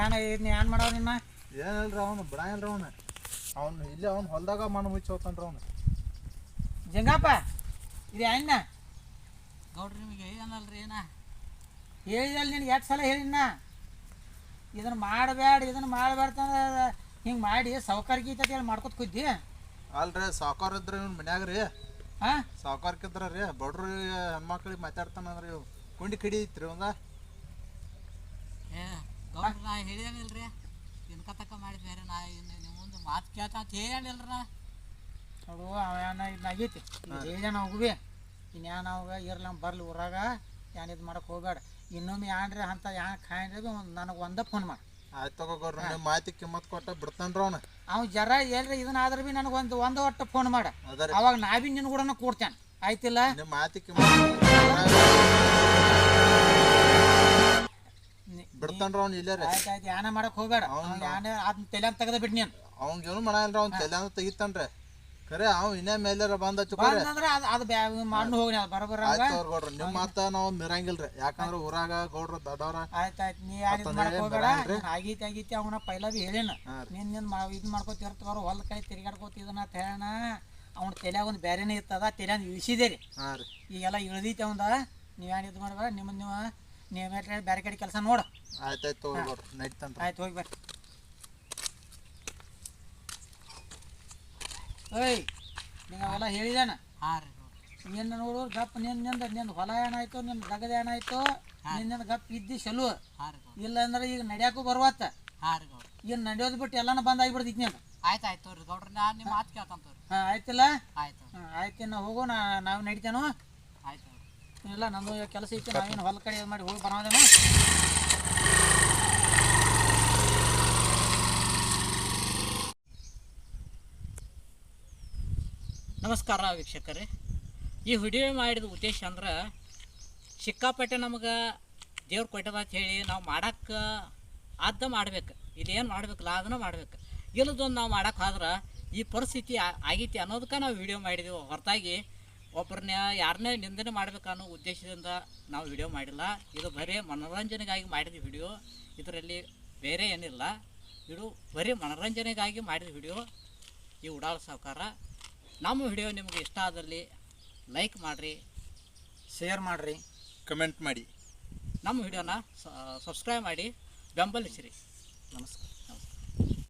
[SPEAKER 2] ಏನ ಇದನ್ನ ಏನ್ ಮಾಡವ ನಿನ್ನ?
[SPEAKER 3] ಏನಿಲ್ರಿ ಅವನು ಬಿಡಂಗಿಲ್ರಿ ಅವನು. ಅವ್ನು ಇಲ್ಲೇ ಅವ್ನು ಹೊಲ್ದಾಗ ಮಣ್ಣು ಮುಚ್ಚಿ ಹೋಗ್ತಾನ್ರಿ ಅವನು.
[SPEAKER 2] ಜಂಗಪ್ಪ ಇದು ಅಣ್ಣ
[SPEAKER 1] ಗೌಡ್ರಿ ನಿಮಗೆ ಏನಲ್ರಿ ಏನ?
[SPEAKER 2] ಹೇಳಿದಲ್ಲಿ ನಿನಗೆ ಎಷ್ಟು ಸಲ ಹೇಳಿನ ಇದನ್ನ ಮಾಡಬೇಡ ಇದನ್ನ ಮಾಡಬೇಡ ಹಿಂಗೆ ಮಾಡಿ ಸೌಕರ್ಯ ಗೀತತೆ ಹೇಳಿ ಮಾಡ್ಕೊತ ಕುದ್ದಿ.
[SPEAKER 3] ಅಲ್ರಿ ಸಾವ್ಕಾರ ಇದ್ರಿ ಇವ್ನ ಮನ್ಯಾಗ ರೀ.
[SPEAKER 2] ಹಾಂ?
[SPEAKER 3] ಸಾವ್ಕಾರ್ಕಿದ್ರ ರೀ. ಬಡ್ರು ಹೆಣ್ಮಕ್ಳಿಗೆ ಮಾತಾಡ್ತಾನಂದ್ರಿ ಇವ್ ಕುಂಡಿ ಕಿಡಿ ಐತ್ರಿ ಒಂದ
[SPEAKER 1] ಏ ಗೌಡ್ರ ನಾ ಹೇಳಿದೇನಿಲ್ರಿ ತಿನ್ಕತಕ್ಕ ಮಾಡಿ ಬೇರೆ ನಾ ಇನ್ನು ನಿಮ್ಮ ಮುಂದೆ ಮಾತು ಕೇಳ್ತಾ ಅಂತ ಹೇಳಿಲ್ರಿ ನಾ
[SPEAKER 2] ನೋಡು ಅವೇನ ಇದಾಗೈತಿ ಹೇಳಿದ ಹೋಗುವೆ ಇನ್ಯಾನ ಅವಾಗ ಇರ್ಲ ಬರ್ಲಿ ಊರಾಗ ಏನ್ ಇದು ಮಾಡಕ್ ಹೋಗ್ಬೇಡ. ಇನ್ನೊಮ್ಮೆ ಯಾನ್ರಿ ಅಂತ ಯಾನ್ ಖಾಯ್ರಿ ನನಗೆ ಒಂದ ಫೋನ್ ಮಾಡಿ.
[SPEAKER 3] ಆಯ್ತು ತಗೋಗ್ರಿ ನಿಮ್ಮ ಮಾತಿ ಕಿಮ್ಮತ್ ಕೊಟ್ಟ ಬಿಡ್ತಾನ್ರಿ ಅವನು
[SPEAKER 2] ಅವ್ ಜರ ಎಲ್ರಿ ಇದನ್ನ ಆದ್ರೆ ಭೀ ನನಗೆ ಒಂದು ಒಂದು ಒಟ್ಟು ಫೋನ್ ಮಾಡ.
[SPEAKER 3] ಅದ ರೀ.
[SPEAKER 2] ಅವಾಗ ನಾ ಭೀ ನಿನ್ನ ಕೂಡ ಕೊಡ್ತೇನೆ. ಆಯ್ತಿಲ್ಲ?
[SPEAKER 3] ನಿಮ್ಮ ಮಾತಿ ಕಿಮ್ಮತ್ ಬಿಡ್ತಾನ್ರಿ ಅವ್ನು ಇಲ್ಲೇ ರೀ.
[SPEAKER 2] ಆಯ್ತು ಆಯ್ತು ಯಾನ ಮಾಡಕ್ ಹೋಗ್ಬೇಡ. ಅವ್ನು ಯಾನ ಅದನ್ನ ತಲೆ ತೆಗೆದ ಬಿಟ್ಟು ನೀನು.
[SPEAKER 3] ಅವ್ನಿಗೇನು ಮಾಡಲ್ರಿ ಅವ್ನು ತಲೆ ತೆಗಿತಾನ್ರಿ. ಖರೆ ಅವ್ ಇನ್ನ ಮೇಲೆರ ಬಂದ ಚುಕ್ಕೋರಿ
[SPEAKER 2] ಅಂದ್ರೆ ಅದು ಅದು ಮಾಡ್ನು ಹೋಗಿ ಅದು ಬರೋಬರ
[SPEAKER 3] ಆಯ್ತು ಅವ್ರ ಗೌಡ್ರ ನಿಮ್ಮ ಮಾತ ನಾವು ಮಿರಂಗಿಲ್ರಿ. ಯಾಕಂದ್ರ ಊರಾಗ ಗೌಡ್ರ ದೊಡ್ಡವ್ರ.
[SPEAKER 2] ಆಯ್ತು ಆಯ್ತು ನೀ ಯಾರು ಇದು ಮಾಡಕ್ ಹೋಗ್ಬೇಡ.
[SPEAKER 3] ಬರಂಗಿಲ್ರಿ?
[SPEAKER 2] ನೀನ್ ಆಗೈತಿ ಆಗೈತಿ ಅವನ ಪೈಲ ಭೀ ಹೇಳೇನ. ನಿನ್ ನಿನ್ ಇದು ಮಾಡ್ಕೋತಿರ್ತಾರ ಹೊಲ ಕೈ ತಿರ್ಗಾಡ್ಕೋತಿದನ ಅಂತ ಹೇಳಣ. ಅವ್ನ ತಲೆಯಾಗ ಒಂದು ಬೇರೆನೇ ಇರ್ತದ ತಲೆಯಾಗ ಇಳಿಸಿದೆ ರೀ
[SPEAKER 3] ಹಾ ರೀ.
[SPEAKER 2] ಈಗೆಲ್ಲ ಇಳ್ದೈತಿ ಅವಂದ. ನೀವೇನು ಇದು ಮಾಡಬೇಡ ನಿಮ್ಮ ನೀವು ನೀವು ಬೇರೆ ಕಡೆ ಕೆಲಸ ನೋಡು.
[SPEAKER 3] ಆಯ್ತಾಯ್ತು
[SPEAKER 2] ಆಯ್ತು ಹೋಗಿ ಬರ್ರಿ. ಓಯ್ ನೀವು ಅವೆಲ್ಲ ಹೇಳಿದಾನ?
[SPEAKER 1] ಹಾಂ ರೀ ಗೌಡ್ರ
[SPEAKER 2] ನಿನ್ನ ನೋಡು ಗಪ್ ನಿನ್ನ ನಿಂದ ನಿನ್ನ ಹೊಲ ಏನಾಯ್ತು ನಿನ್ನ ದಗದ ಏನಾಯ್ತು ನಿನ್ನ ಗಪ್ ಇದ್ದಿ ಚಲೋ.
[SPEAKER 1] ಹಾಂ ರೀ
[SPEAKER 2] ಇಲ್ಲ ಅಂದ್ರೆ ಈಗ ನಡ್ಯಾಕು ಬರುವತ್ತ?
[SPEAKER 1] ಹಾಂ ರೀ ಗೌಡ್ರ.
[SPEAKER 2] ಈಗ ನಡೆಯೋದು ಬಿಟ್ಟು ಎಲ್ಲಾನು ಬಂದ್ ಆಗಿಬಿಡ್ತೈತಿ ನೀನು.
[SPEAKER 1] ಆಯ್ತು ಆಯ್ತು ತೋರಿ ಗೌಡ್ರ ನಾನು ನಿಮ್ಮ ಮಾತು ಕೇಳ್ತಾನೆ ತೋರಿ
[SPEAKER 2] ಹಾಂ ಆಯ್ತಿಲ್ಲ?
[SPEAKER 1] ಆಯ್ತು
[SPEAKER 2] ಹಾಂ ಆಯ್ತು ನಾವು ಹೋಗು ನಾ ನಾವು ನಡಿತೇನು?
[SPEAKER 1] ಆಯ್ತು
[SPEAKER 2] ಇಲ್ಲ ನಂದು ಕೆಲಸ ಇತ್ತು ನಾವೇನು ಹೊಲ ಕಡೆ ಮಾಡಿ ಹೋಗಿ ಬರೋದೇನು?
[SPEAKER 1] ನಮಸ್ಕಾರ ವೀಕ್ಷಕರೇ. ಈ ವಿಡಿಯೋ ಮಾಡಿದ ಉದ್ದೇಶ ಅಂದ್ರೆ ಸಿಕ್ಕಾಪಟ್ಟೆ ನಮಗೆ ದೇವ್ರು ಕೊಟ್ಟದ ಅಂತ ಹೇಳಿ ನಾವು ಮಾಡೋಕ್ಕೆ ಆದ್ದ ಮಾಡ್ಬೇಕು. ಮಾಡ್ಬೇಕು ಮಾಡ್ಬೇಕಲ್ಲ ಅದನ್ನ ಮಾಡ್ಬೇಕು. ಇಲ್ಲದೊಂದು ನಾವು ಮಾಡಕ್ಕೆ ಹೋದ್ರೆ ಈ ಪರಿಸ್ಥಿತಿ ಆಗೈತಿ ಅನ್ನೋದಕ್ಕೆ ನಾವು ವಿಡಿಯೋ ಮಾಡಿದೆವು. ಹೊರತಾಗಿ ಒಬ್ಬರನ್ನ ಯಾರನ್ನೇ ನಿಂದನೆ ಮಾಡ್ಬೇಕು ಉದ್ದೇಶದಿಂದ ನಾವು ವಿಡಿಯೋ ಮಾಡಿಲ್ಲ. ಇದು ಬರೀ ಮನೋರಂಜನೆಗಾಗಿ ಮಾಡಿದ ವಿಡಿಯೋ ಇದರಲ್ಲಿ ಬೇರೆ ಏನಿಲ್ಲ. ಇದು ಬರೀ ಮನೋರಂಜನೆಗಾಗಿ ಮಾಡಿದ ವಿಡಿಯೋ ಈ ಉಡಾಳ ಸಾವುಕಾರ. ನಮ್ಮ ವಿಡಿಯೋ ನಿಮಗೆ ಇಷ್ಟ ಆದಲ್ಲಿ ಲೈಕ್ ಮಾಡಿರಿ
[SPEAKER 2] ಶೇರ್ ಮಾಡಿರಿ.
[SPEAKER 3] ಕಮೆಂಟ್ ಮಾಡಿ.
[SPEAKER 1] ನಮ್ಮ ವಿಡಿಯೋನ ಸಬ್ಸ್ಕ್ರೈಬ್ ಮಾಡಿ ಬೆಂಬಲಿಸಿರಿ. ನಮಸ್ಕಾರ.